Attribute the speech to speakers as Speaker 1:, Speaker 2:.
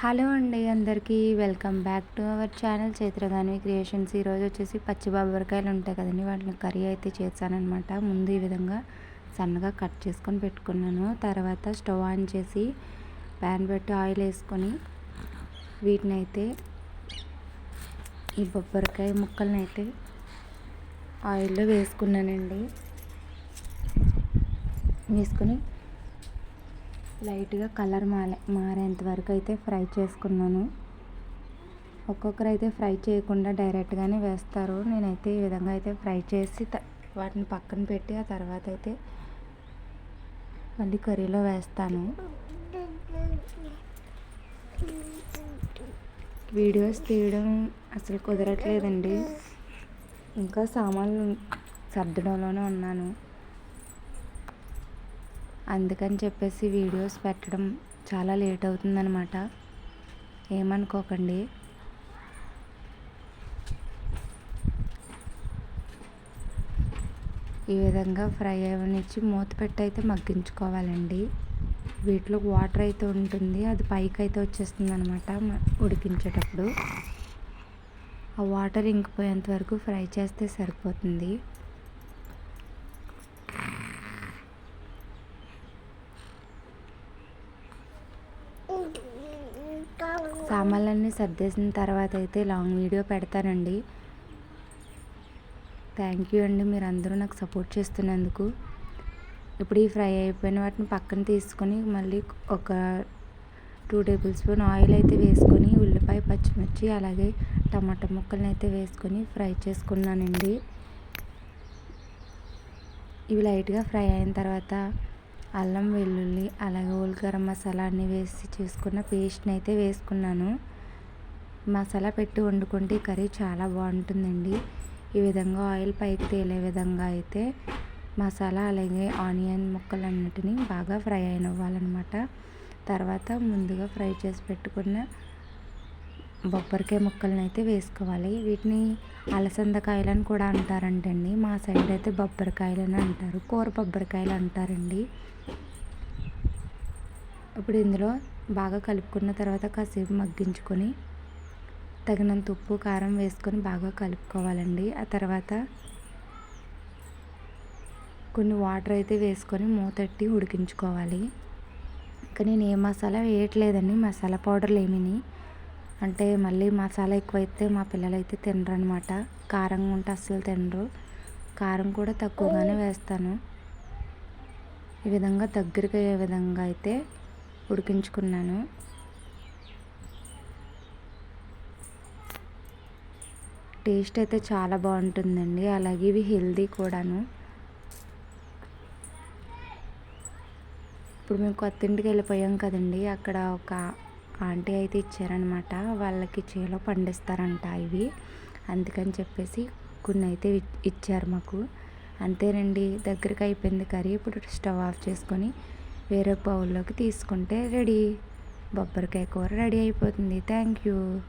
Speaker 1: Hello అండి అందరికీ welcome back to our channel Chaitragani creations. ఈరోజు వచ్చేసి పచ్చి బాబరికాయలు ఉంటాయి కదండి వాటిని కర్రీ అయితే చేశానమాట ముందు ఈ విధంగా సన్నగా కట్ చేసుకొని పెట్టుకున్నాను. తర్వాత స్టవ్ ఆన్ చేసి ప్యాన్ పెట్టి ఆయిల్ వేసుకొని వీటిని అయితే ఈ బొబ్బరికాయ ముక్కలని అయితే ఆయిల్లో వేసుకున్నానండి. వేసుకొని లైట్గా కలర్ మారే మారేంత వరకు అయితే ఫ్రై చేసుకున్నాను. ఒక్కొక్కరు అయితే ఫ్రై చేయకుండా డైరెక్ట్గానే వేస్తారు. నేనైతే ఈ విధంగా అయితే ఫ్రై చేసి వాటిని పక్కన పెట్టి ఆ తర్వాత అయితే మళ్ళీ కర్రీలో వేస్తాను. వీడియోస్ తీయడం అసలు కుదరట్లేదండి. ఇంకా సామాన్లు సర్దడంలోనే ఉన్నాను. అందుకని చెప్పేసి వీడియోస్ పెట్టడం చాలా లేట్ అవుతుందనమాట ఏమనుకోకండి. ఈ విధంగా ఫ్రై అవ్వనిచ్చి మూత పెట్టి అయితే మగ్గించుకోవాలండి. వీటిలో వాటర్ అయితే ఉంటుంది. అది పైకి అయితే వచ్చేస్తుంది అనమాట ఉడికించేటప్పుడు. ఆ వాటర్ ఇంకిపోయేంత వరకు ఫ్రై చేస్తే సరిపోతుంది. సామాన్లన్నీ సర్దేసిన తర్వాత అయితే లాంగ్ వీడియో పెడతానండి. థ్యాంక్ యూ అండి మీరు అందరూ నాకు సపోర్ట్ చేస్తున్నందుకు. ఇప్పుడు ఈ ఫ్రై అయిపోయిన వాటిని పక్కన తీసుకొని మళ్ళీ ఒక టూ టేబుల్ స్పూన్ ఆయిల్ అయితే వేసుకొని ఉల్లిపాయ పచ్చిమిర్చి అలాగే టమాటా ముక్కలను అయితే వేసుకొని ఫ్రై చేసుకున్నానండి. ఇవి లైట్గా ఫ్రై అయిన తర్వాత అల్లం వెల్లుల్లి అలాగే ఓల్ గరం మసాలా అన్నీ వేసి చేసుకున్న పేస్ట్ని అయితే వేసుకున్నాను. మసాలా పెట్టి వండుకుంటే కర్రీ చాలా బాగుంటుందండి. ఈ విధంగా ఆయిల్ పైకి తేలే విధంగా అయితే మసాలా అలాగే ఆనియన్ ముక్కలన్నిటిని బాగా ఫ్రై అయినవ్వాలన్నమాట. తర్వాత ముందుగా ఫ్రై చేసి పెట్టుకున్న బొబ్బరికాయ ముక్కలను అయితే వేసుకోవాలి. వీటిని అలసందకాయలు అని కూడా అంటారంటండి. మా సైడ్ అయితే బొబ్బరికాయలు అని అంటారు. కూర బొబ్బరికాయలు అంటారండి. ఇప్పుడు ఇందులో బాగా కలుపుకున్న తర్వాత కాసేపు మగ్గించుకొని తగినంత ఉప్పు కారం వేసుకొని బాగా కలుపుకోవాలండి. ఆ తర్వాత కొన్ని వాటర్ అయితే వేసుకొని మూతట్టి ఉడికించుకోవాలి. ఇంకా నేను ఏ మసాలా వేయట్లేదండి. మసాలా పౌడర్లు ఏమీ అంటే మళ్ళీ మసాలా ఎక్కువైతే మా పిల్లలు అయితే తినరు అనమాట కారంగా ఉంటే అస్సలు తినరు. కారం కూడా తక్కువగానే వేస్తాను. ఈ విధంగా దగ్గరికి అయ్యే విధంగా అయితే ఉడికించుకున్నాను. టేస్ట్ అయితే చాలా బాగుంటుందండి. అలాగే ఇవి హెల్దీ కూడాను. ఇప్పుడు మేము కొత్త ఇంటికి వెళ్ళిపోయాం కదండి. అక్కడ ఒక ఆంటీ అయితే ఇచ్చారనమాట వాళ్ళకి చేలో పండిస్తారంట ఇవి. అందుకని చెప్పేసి కొన్ని అయితే ఇచ్చారు మాకు. అంతేనండి దగ్గరికి అయిపోయింది కర్రీ. ఇప్పుడు స్టవ్ ఆఫ్ చేసుకొని వేరే బౌల్లోకి తీసుకుంటే రెడీ. బొబ్బరికాయ కూర రెడీ అయిపోతుంది. Thank you.